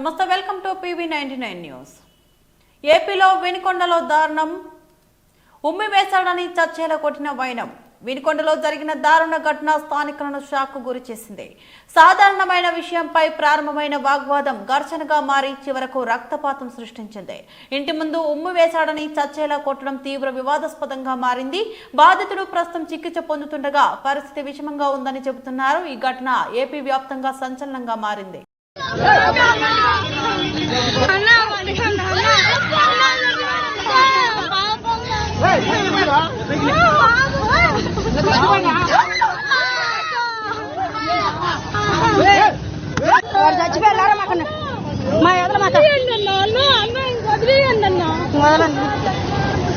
నమస్తే welcome to PV ninety nine news. ఏపీలో వినుకొండలో దారుణం. ఉమ్మి వేశాడని చర్చలో కొట్టిన వైనం. వినుకొండలో జరిగిన దారుణ ఘటన స్థానికులను షాక్ గురి చేసింది. సాధారణమైన విషయంపై ప్రారంభమైన వాగ్వాదం ఘర్షణగా మారి చివరకు రక్తపాతం సృష్టించింది. ఇంటి ముందు ఉమ్మి వేశాడని చచ్చేలా కొట్టడం తీవ్ర వివాదాస్పదంగా మారింది. బాధితుడు ప్రస్తుతం చికిత్స పొందుతుండగా పరిస్థితి విషమంగా ఉందని చెబుతున్నారు. ఈ ఘటన ఏపీ వ్యాప్తంగా సంచలనంగా మారింది. అన్నా పడుకోండి అన్నా వాడు చచ్చిపోయారా మాకు మా ఎదల మాట వదలండి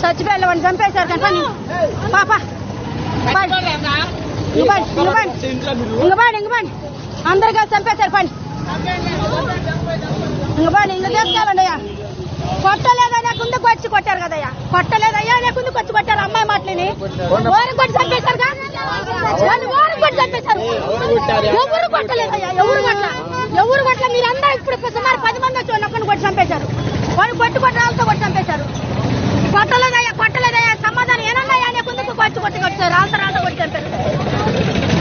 చచ్చిపోయారు వాడిని చంపేశారు కానీ పాప ఇంకబండి ఇంకబండి ఇంకబండి అందరు కలిసి చంపేశారు పని ఇంక తీసుకెళ్ళండి అయ్యా కొట్టలేదయ్యా కుందుకు వచ్చి కొట్టారు కదయ్యా. కొట్టలేదయ్యా అనే కుందుకు వచ్చి కొట్టారు అమ్మాయి మాటలని. ఓరం కొట్టి చంపేశారు వాడిని ఓరం కొట్టి చంపేశారు ఎవరు కొట్టలేదయ్యా ఎవరు కొట్ల ఎవరు కొట్ల మీరందరూ ఇప్పుడు ఇప్పుడు సుమారు పది మంది వచ్చి ఒక్కరిని కొట్టి చంపేశారు వాడిని కొట్టి కొట్టి రాళ్ళతో కొట్టి చంపేశారు కొట్టలేదయ్యా కొట్టలేదయ్యా సమాధానం ఏనన్నాయా అనే కుందుకు వచ్చి కొట్టి కొట్టారు రాళ్ళతో రాళ్ళతో కొట్టి చంపారు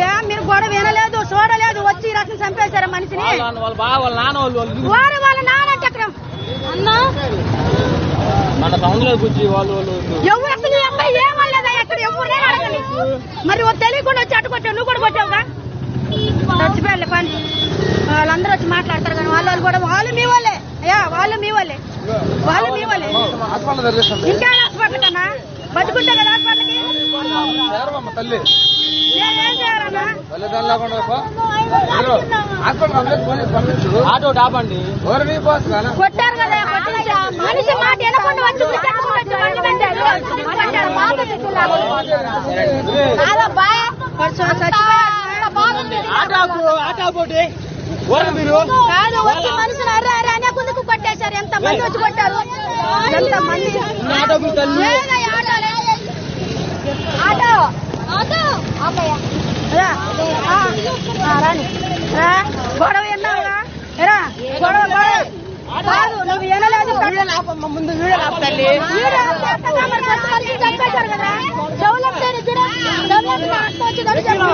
ఏ మీరు గొడవ వినలేదు చూడలేదు వచ్చి ఈ రకం చంపేశారు మనిషిని వాళ్ళ వాళ్ళ బావ వాళ్ళ నాన్న వాళ్ళు వాళ్ళు వాడు వాళ్ళ నానంటే అక్కడ అన్నా? మన సౌండ్లో కూర్చి వాళ్ళు వాళ్ళు ఎవరు అసలు ఈ అబ్బాయి ఏమనలేదా? ఎక్కడ ఎవరినే అడగండి మరి తెలియకుండా వచ్చి అటు కొట్టావు నువ్వు కూడా కొట్టావుగా? చచ్చిపోయాలి పని వాళ్ళందరూ వచ్చి మాట్లాడతారు కానీ వాళ్ళు వాళ్ళు కూడా వాళ్ళు మీ వాళ్ళే. అయ్యా వాళ్ళు మీ వాళ్ళే. వాళ్ళు మీ వాళ్ళే. ఇంకా హాస్పిటల్ కన్నా? బతుకుంటే కదా హాస్పిటల్కి? తల్లి. ఆటో డాబండి కొట్టారు కదా కొట్టేసి మనిషి మాట వచ్చి మనుషులు అర్ర అర్ర అనే కుందుకు కొట్టేశారు. ఎంత మంది వచ్చి కొట్టారు? ఎంత మంది? గొడవ విన్నావుగా రా గొడవ గొడవ. కాదు నువ్వు వినలేదు ముందు వీడియో చంపేశారు కదా చెవులకు తేని చూడు చెవులకు అట్ట వచ్చి దొరికారు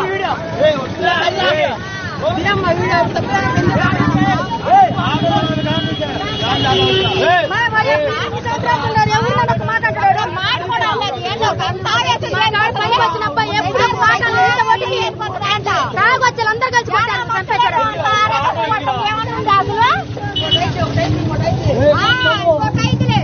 మా మరి నాకు సంతోషంగా ఎవరు నన్ను మాట్లాడాడు మాట కూడా లేదు ఏదో తాగేసి మా నాడు పైకి వచ్చిన అబ్బాయి ఎప్పుడు మాట్లాడలేదు ఒకటి తాగొచ్చి అందరు కలిసి కొట్టారు చంపేశారు ఏమన్నా అసలు ఆ, ఇంకొక ఐదులే.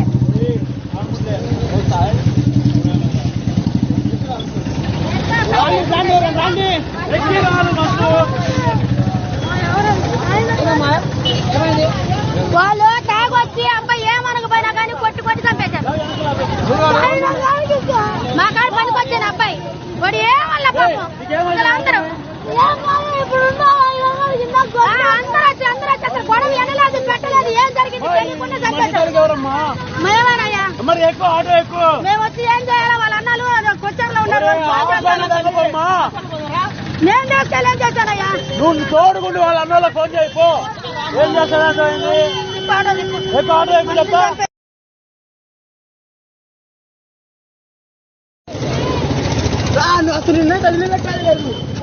వాళ్ళు తాగొచ్చి అబ్బాయి ఏమనకపోయినా కానీ కొట్టి కొట్టి చంపేశారు. మా కాడ పనికి వచ్చిన అబ్బాయి. వాడు ఏమల్ల పాపం. అందరూ. అందరూ వచ్చి అందరూ వచ్చి అసలు గొడవ ఎనలేదు పెట్టలేదు ఏం జరిగింది తెలియకుండా చంపేశారు. మేమేనయ్యా మేము వచ్చి ఏం చేయాలి? వాళ్ళ అన్నాలు కొచ్చర్లో ఉన్నారు హాస్పిటల్ నేను ఏం చేశానయ్యా నువ్వు తోడుకుంటూ వాళ్ళ అన్నోళ్ళకి ఫోన్ చేయిపో ఏం చెప్తా అసలు నిన్నే తల్లి పెట్టలేదు